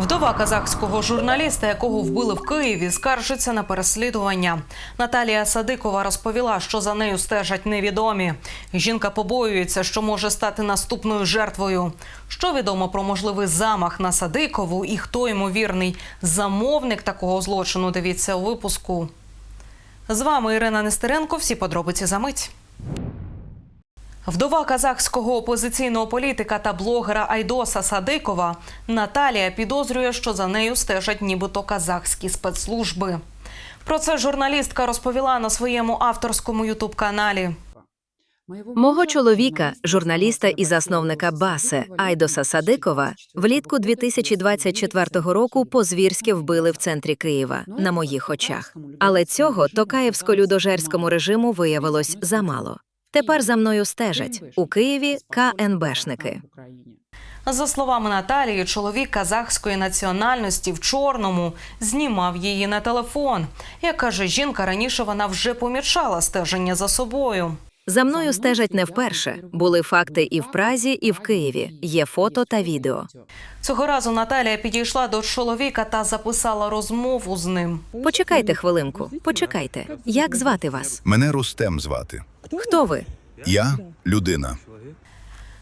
Вдова казахського журналіста, якого вбили в Києві, скаржиться на переслідування. Наталія Садикова розповіла, що за нею стежать невідомі. Жінка побоюється, що може стати наступною жертвою. Що відомо про можливий замах на Садикову і хто ймовірний замовник такого злочину? Дивіться у випуску. З вами Ірина Нестеренко. Всі подробиці за мить. Вдова казахського опозиційного політика та блогера Айдоса Садикова Наталія підозрює, що за нею стежать нібито казахські спецслужби. Про це журналістка розповіла на своєму авторському ютуб-каналі. Мого чоловіка, журналіста і засновника Басе Айдоса Садикова, влітку 2024 року по-звірськи вбили в центрі Києва на моїх очах. Але цього токаєвсько-людожерському режиму виявилось замало. Тепер за мною стежать у Києві КНБшники. За словами Наталії, чоловік казахської національності в чорному знімав її на телефон. Як каже жінка, раніше вона вже помічала стеження за собою. За мною стежать не вперше. Були факти і в Празі, і в Києві. Є фото та відео. Цього разу Наталія підійшла до чоловіка та записала розмову з ним. Почекайте хвилинку. Почекайте. Як звати вас? Мене Рустем звати. Хто ви? Я людина.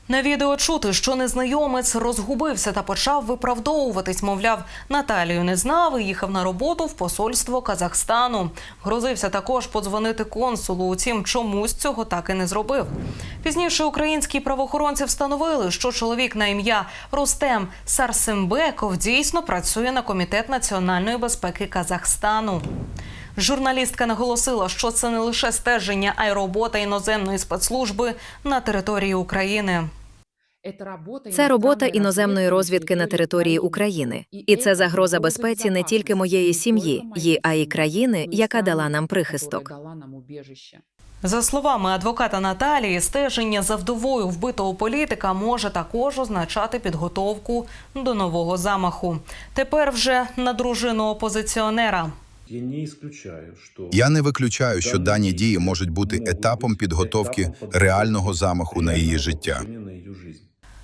На відео чути, що незнайомець розгубився та почав виправдовуватись. Мовляв, Наталію не знав і їхав на роботу в посольство Казахстану. Грозився також подзвонити консулу. Утім, чомусь цього так і не зробив. Пізніше українські правоохоронці встановили, що чоловік на ім'я Рустем Сарсембеков дійсно працює на комітет національної безпеки Казахстану. Журналістка наголосила, що це не лише стеження, а й робота іноземної спецслужби на території України. Це робота іноземної розвідки на території України, і це загроза безпеці не тільки моєї сім'ї, а й країни, яка дала нам прихисток. За словами адвоката Наталії, стеження за вдовою вбитого політика може також означати підготовку до нового замаху. Тепер вже на дружину опозиціонера. Я не исключаю, Я не виключаю, що дані дії можуть бути етапом підготовки реального замаху на її життя.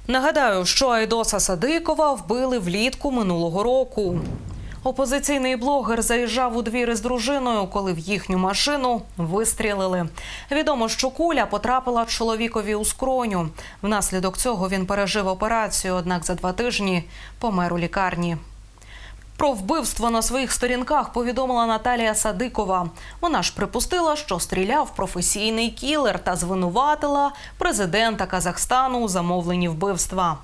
Нагадаю, що Айдоса Садикова вбили влітку минулого року. Опозиційний блогер заїжджав у двір із дружиною, коли в їхню машину вистрілили. Відомо, що куля потрапила чоловікові у скроню. Внаслідок цього він пережив операцію, однак за два тижні помер у лікарні. Про вбивство на своїх сторінках повідомила Наталія Садикова. Вона ж припустила, що стріляв професійний кілер та звинуватила президента Казахстану у замовленні вбивства.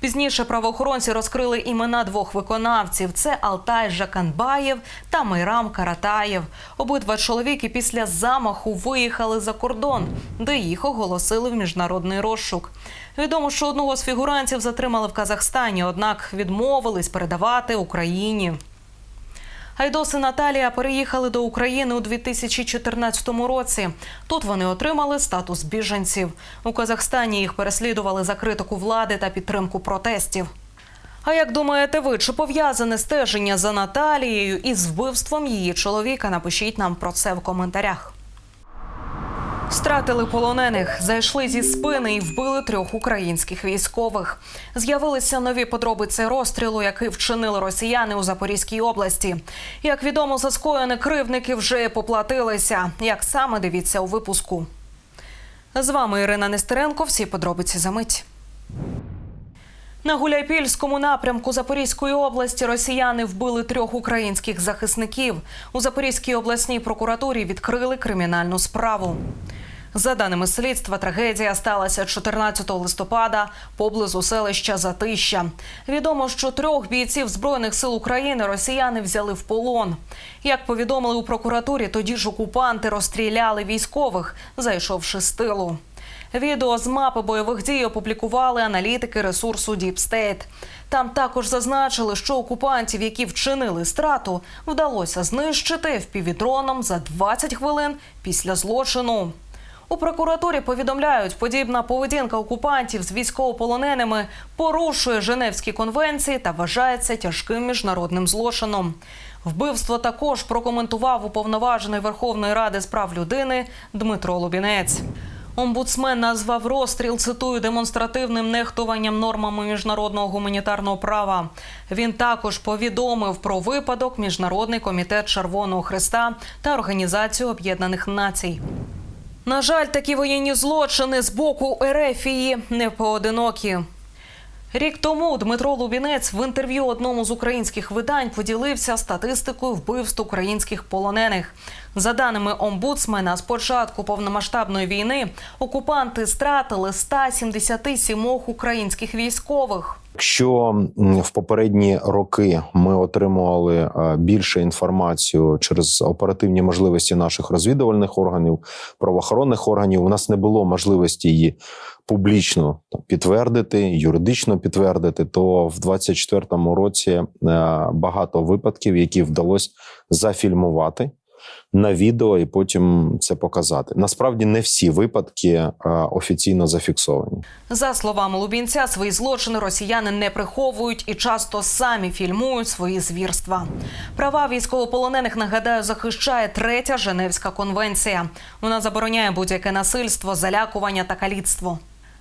Пізніше правоохоронці розкрили імена двох виконавців: це Алтай Жаканбаєв та Майрам Каратаєв. Обидва чоловіки після замаху виїхали за кордон, де їх оголосили в міжнародний розшук. Відомо, що одного з фігурантів затримали в Казахстані, однак відмовились передавати Україні. Айдос і Наталія переїхали до України у 2014 році. Тут вони отримали статус біженців. У Казахстані їх переслідували за критику влади та підтримку протестів. А як думаєте ви, чи пов'язане стеження за Наталією із вбивством її чоловіка? Напишіть нам про це в коментарях. Стратили полонених, зайшли зі спини і вбили трьох українських військових. З'явилися нові подробиці розстрілу, який вчинили росіяни у Запорізькій області. Як відомо, за скоєне кривники вже поплатилися. Як саме дивіться у випуску? З вами Ірина Нестеренко. Всі подробиці за мить. На Гуляйпільському напрямку Запорізької області росіяни вбили трьох українських захисників. У Запорізькій обласній прокуратурі відкрили кримінальну справу. За даними слідства, трагедія сталася 14 листопада поблизу селища Затища. Відомо, що трьох бійців збройних сил України росіяни взяли в полон. Як повідомили у прокуратурі, тоді ж окупанти розстріляли військових, зайшовши з тилу. Відео з мапи бойових дій опублікували аналітики ресурсу State. Там також зазначили, що окупантів, які вчинили страту, вдалося знищити впівдроном за 20 хвилин після злочину. У прокуратурі повідомляють, подібна поведінка окупантів з військовополоненими порушує Женевські конвенції та вважається тяжким міжнародним злочином. Вбивство також прокоментував уповноважений Верховної Ради з прав людини Дмитро Лубінець. Омбудсмен назвав розстріл, цитую, демонстративним нехтуванням нормами міжнародного гуманітарного права. Він також повідомив про випадок Міжнародний комітет Червоного Христа та Організацію Об'єднаних Націй. На жаль, такі воєнні злочини з боку Ерефії не поодинокі. Рік тому Дмитро Лубінець в інтерв'ю одному з українських видань поділився статистикою вбивств українських полонених. За даними омбудсмена, з початку повномасштабної війни окупанти стратили 177 українських військових. Якщо в попередні роки ми отримували е, більше інформацію через оперативні можливості наших розвідувальних органів, правоохоронних органів, у нас не було можливості її публічно підтвердити, юридично підтвердити, то в 24-му році е, багато випадків, які вдалося зафільмувати на відео і потім це показати. Насправді не всі випадки е, офіційно зафіксовані. За словами Лубінця, свої злочини росіяни не приховують і часто самі фільмують свої звірства. Права військовополонених нагадаю захищає третя Женевська конвенція. Вона забороняє будь-яке насильство, залякування та каліцтво.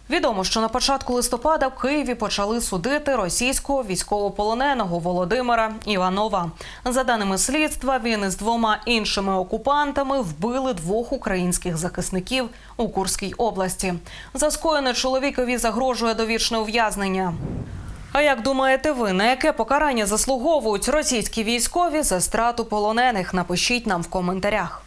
Відомо, що на початку листопада в Києві почали судити російського військовополоненого Володимира Іванова. За даними слідства, він із двома іншими окупантами вбили двох українських захисників у Курській області. За скоєне чоловікові загрожує довічне ув'язнення. А як думаєте ви, на яке покарання заслуговують російські військові за страту полонених? Напишіть нам в коментарях.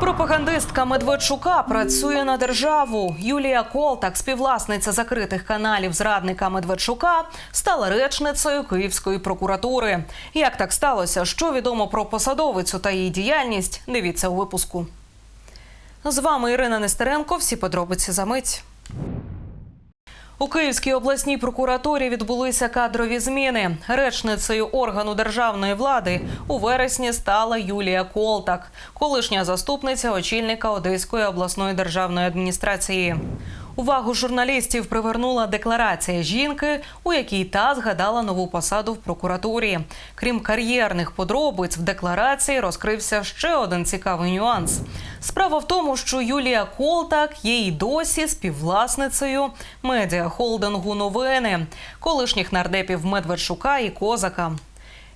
Пропагандистка Медведчука працює на державу. Юлія Колтак, співвласниця закритих каналів зрадника Медведчука, стала речницею Київської прокуратури. Як так сталося? Що відомо про посадовицю та її діяльність? Дивіться у випуску. З вами Ірина Нестеренко. Всі подробиці за мить. У Київській обласній прокуратурі відбулися кадрові зміни. Речницею органу державної влади у вересні стала Юлія Колтак, колишня заступниця очільника Одеської обласної державної адміністрації. Увагу журналістів привернула декларація жінки, у якій та згадала нову посаду в прокуратурі. Крім кар'єрних подробиць, в декларації розкрився ще один цікавий нюанс. Справа в тому, що Юлія Колтак є й досі співвласницею медіахолдингу новини, колишніх нардепів Медведчука і Козака.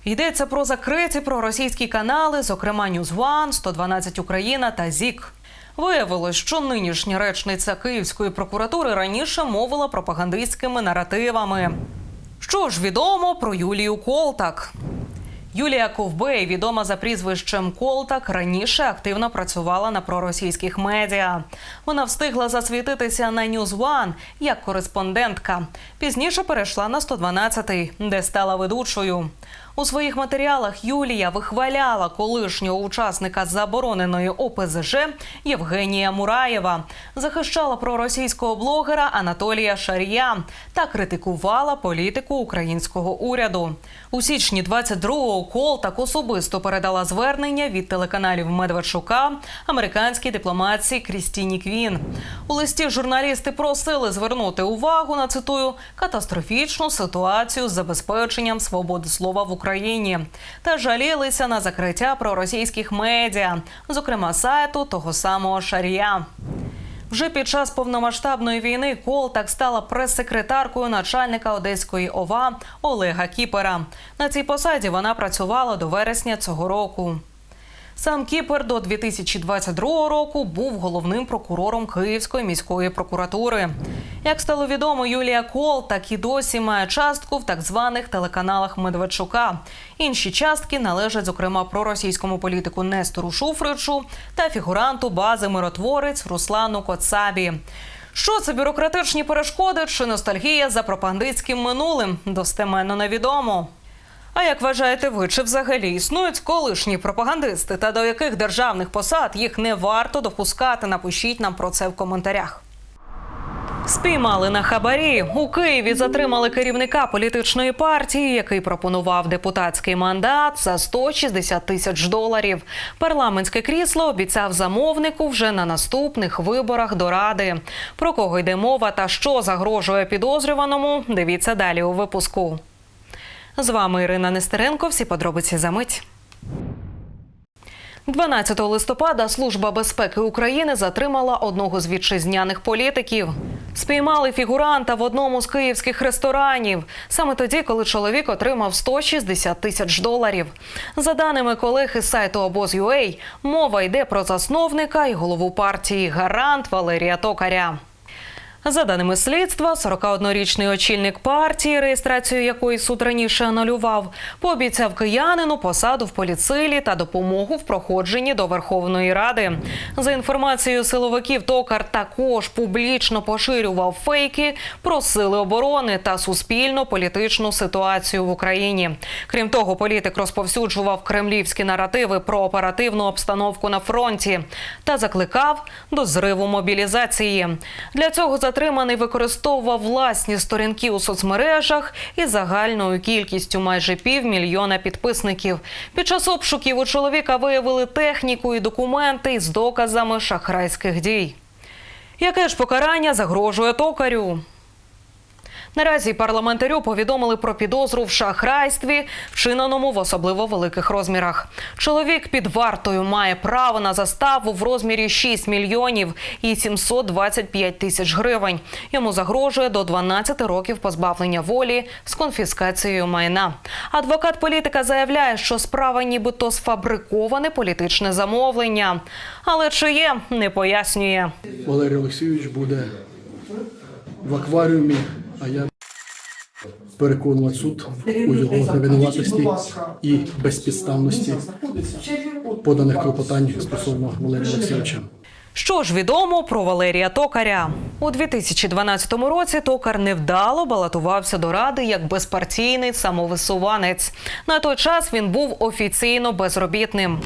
Йдеться про закриті проросійські канали, зокрема One, 112 Україна та ЗІК. Виявилось, що нинішня речниця Київської прокуратури раніше мовила пропагандистськими наративами. Що ж відомо про Юлію Колтак? Юлія Ковбей, відома за прізвищем Колтак, раніше активно працювала на проросійських медіа. Вона встигла засвітитися на News One як кореспондентка. Пізніше перейшла на 112, де стала ведучою. У своїх матеріалах Юлія вихваляла колишнього учасника забороненої ОПЗЖ Євгенія Мураєва, захищала проросійського блогера Анатолія Шарія та критикувала політику українського уряду. У січні 22-го Колтак особисто передала звернення від телеканалів Медведчука американській дипломатці Крістіні Квін. У листі журналісти просили звернути увагу на цитую катастрофічну ситуацію з забезпеченням свободи слова в Україні та жалілися на закриття проросійських медіа, зокрема сайту того самого Шарія. Вже під час повномасштабної війни Колтак стала прес-секретаркою начальника Одеської ОВА Олега Кіпера. На цій посаді вона працювала до вересня цього року. Сам Кіпер до 2022 року був головним прокурором Київської міської прокуратури. Як стало відомо, Юлія Кол так і досі має частку в так званих телеканалах Медведчука. Інші частки належать, зокрема, проросійському політику Нестору Шуфричу та фігуранту бази миротворець Руслану Коцабі. Що це бюрократичні перешкоди чи ностальгія за пропагандистським минулим? Достеменно невідомо. А як вважаєте ви, чи взагалі існують колишні пропагандисти та до яких державних посад їх не варто допускати? Напишіть нам про це в коментарях. Спіймали на хабарі у Києві. Затримали керівника політичної партії, який пропонував депутатський мандат за 160 тисяч доларів. Парламентське крісло обіцяв замовнику вже на наступних виборах до ради. Про кого йде мова та що загрожує підозрюваному? Дивіться далі у випуску. З вами Ірина Нестеренко. Всі подробиці за мить. 12 листопада Служба безпеки України затримала одного з вітчизняних політиків. Спіймали фігуранта в одному з київських ресторанів саме тоді, коли чоловік отримав 160 тисяч доларів. За даними колег із сайту обоз.ua, мова йде про засновника і голову партії Гарант Валерія Токаря. За даними слідства, 41-річний очільник партії, реєстрацію якої суд раніше анулював, пообіцяв киянину посаду в поліцилі та допомогу в проходженні до Верховної Ради. За інформацією силовиків, токар також публічно поширював фейки про сили оборони та суспільно політичну ситуацію в Україні. Крім того, політик розповсюджував кремлівські наративи про оперативну обстановку на фронті та закликав до зриву мобілізації. Для цього затриманий використовував власні сторінки у соцмережах із загальною кількістю майже півмільйона підписників. Під час обшуків у чоловіка виявили техніку і документи із доказами шахрайських дій. Яке ж покарання загрожує токарю? Наразі парламентарю повідомили про підозру в шахрайстві, вчиненому в особливо великих розмірах. Чоловік під вартою має право на заставу в розмірі 6 мільйонів і 725 тисяч гривень. Йому загрожує до 12 років позбавлення волі з конфіскацією майна. Адвокат політика заявляє, що справа нібито сфабриковане політичне замовлення, але чи є, не пояснює. Валерій Олексійович буде в акваріумі, а я переконувати суд у його невинуватості і безпідставності поданих клопотань стосовно Валерія Олексійовича. Що ж відомо про Валерія Токаря? У 2012 році Токар невдало балотувався до ради як безпартійний самовисуванець. На той час він був офіційно безробітним.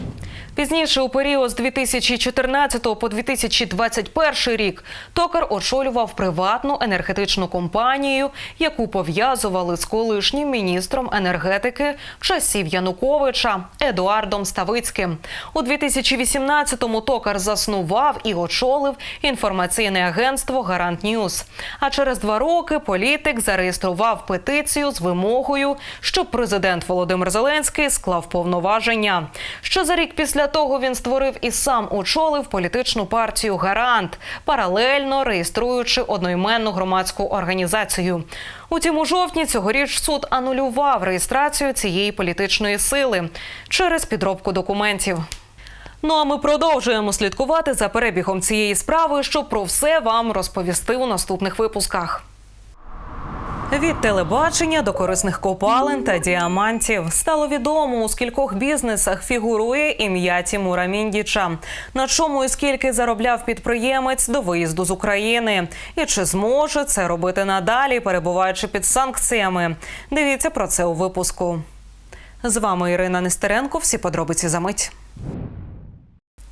Пізніше, у період з 2014 по 2021 рік, Токар очолював приватну енергетичну компанію, яку пов'язували з колишнім міністром енергетики часів Януковича Едуардом Ставицьким. У 2018-му Токар заснував і очолив інформаційне агентство Гарант Ньюс. А через два роки політик зареєстрував петицію з вимогою, щоб президент Володимир Зеленський склав повноваження. Ще за рік після того він створив і сам очолив політичну партію Гарант, паралельно реєструючи одноіменну громадську організацію. Утім, у жовтні цьогоріч суд анулював реєстрацію цієї політичної сили через підробку документів. Ну а ми продовжуємо слідкувати за перебігом цієї справи, щоб про все вам розповісти у наступних випусках. Від телебачення до корисних копалин та діамантів стало відомо, у скількох бізнесах фігурує ім'я Тімура Міндіча. На чому і скільки заробляв підприємець до виїзду з України, і чи зможе це робити надалі, перебуваючи під санкціями? Дивіться про це у випуску. З вами Ірина Нестеренко. Всі подробиці за мить.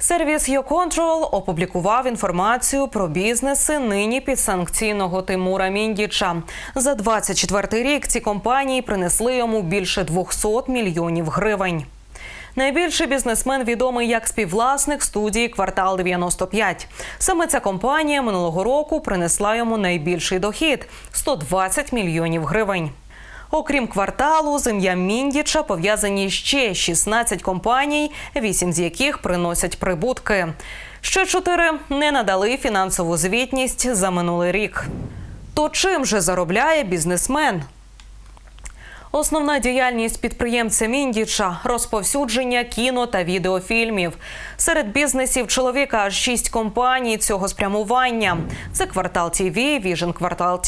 Сервіс YouControl опублікував інформацію про бізнеси нині підсанкційного Тимура Міндіча. За 24 рік ці компанії принесли йому більше 200 мільйонів гривень. Найбільший бізнесмен відомий як співвласник студії Квартал 95. Саме ця компанія минулого року принесла йому найбільший дохід 120 мільйонів гривень. Окрім кварталу, з ім'ям Міндіча пов'язані ще 16 компаній, 8 з яких приносять прибутки. Ще чотири не надали фінансову звітність за минулий рік. То чим же заробляє бізнесмен? Основна діяльність підприємця Міндіча розповсюдження кіно та відеофільмів. Серед бізнесів чоловіка аж шість компаній цього спрямування: це квартал ТВ, Vision Квартал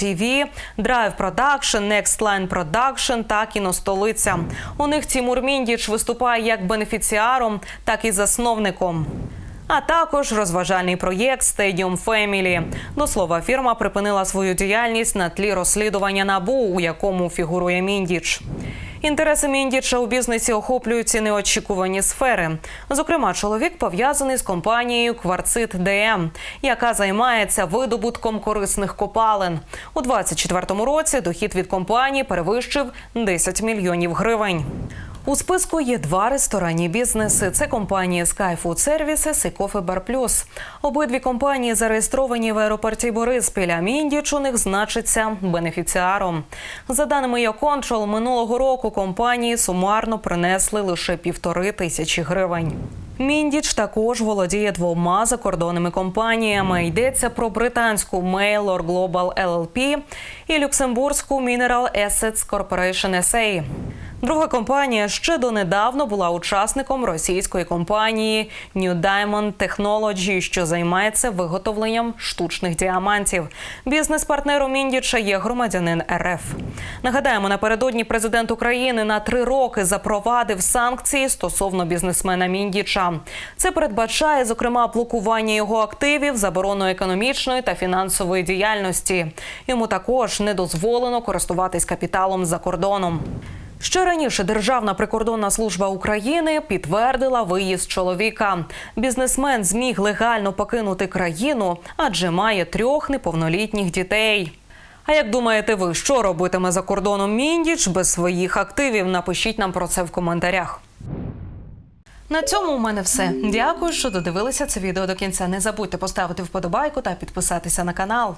Drive Production, Next Line Production та кіностолиця. У них Тімур Міндіч виступає як бенефіціаром, так і засновником. А також розважальний проєкт Stadium Family. До слова, фірма припинила свою діяльність на тлі розслідування набу, у якому фігурує Міндіч. Інтереси Міндіча у бізнесі охоплюють і неочікувані сфери. Зокрема, чоловік пов'язаний з компанією Кварцит ДМ, яка займається видобутком корисних копалин. У 2024 році дохід від компанії перевищив 10 мільйонів гривень. У списку є два ресторанні бізнеси. Це компанії Sky Food Services і Coffee Bar Plus. Обидві компанії зареєстровані в аеропорті Бориспіль, а Міндіч у них значиться бенефіціаром. За даними YouControl, минулого року компанії сумарно принесли лише півтори тисячі гривень. Міндіч також володіє двома закордонними компаніями. Йдеться про британську Mailor Global LLP і люксембурзьку Mineral Assets Corporation SA. Друга компанія ще донедавна була учасником російської компанії New Diamond Technology, що займається виготовленням штучних діамантів. Бізнес-партнером Міндіча є громадянин РФ. Нагадаємо, напередодні президент України на три роки запровадив санкції стосовно бізнесмена Міндіча. Це передбачає, зокрема, блокування його активів, заборону економічної та фінансової діяльності. Йому також не дозволено користуватись капіталом за кордоном. Ще раніше Державна прикордонна служба України підтвердила виїзд чоловіка. Бізнесмен зміг легально покинути країну, адже має трьох неповнолітніх дітей. А як думаєте ви, що робитиме за кордоном Міндіч без своїх активів? Напишіть нам про це в коментарях. На цьому у мене все. Дякую, що додивилися це відео до кінця. Не забудьте поставити вподобайку та підписатися на канал.